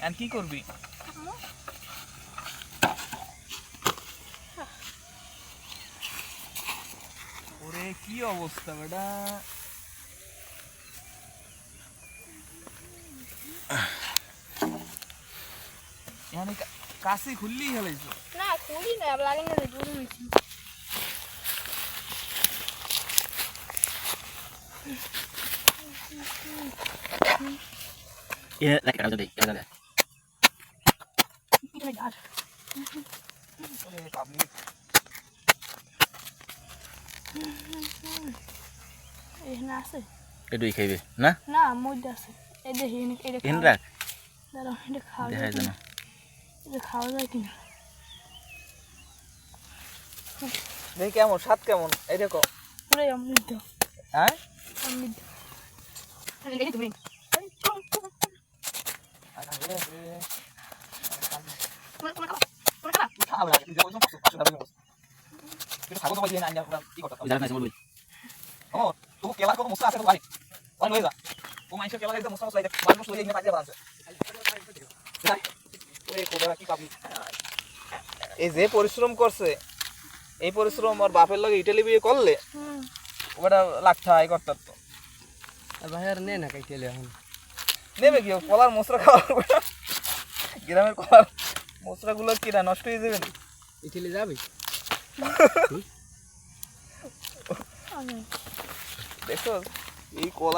আর কি করবি ওরে কি অবস্থা বেটা এখানে কা- কাশি খুললেই হেলাইছো না খুলি না লাগে না জোরে হয়েছি এ রাখ রাখ দেই রাখ ওরে পাবলিক এখানে আছে? এডুই খাইবে না? না মধ্যে আছে। এই দেখি এটা এন রাখ। দাঁড়াও এটা খাওয়া দেখা যায় যায় না এটা খাওয়া যায় কিনা? দেখি কেমন স্বাদ কেমন? এই দেখো। পুরো অমৃত। হ্যাঁ? অমৃত। দেখি তুমি। নাই বলবি। এই যে পরিশ্রম করছে এই পরিশ্রম আর বাপের লগে ইটালি বিয়ে করলে ওটা লাগতে হয় করতে তো। ভাই আর নে না কাইতে এখন। নেবে কি কলার মশলা খাওয়া গ্রামের কলার মশলাগুলো কিনা নষ্ট হয়ে যাবে না ইটালি যাবি? দেখো এই কলা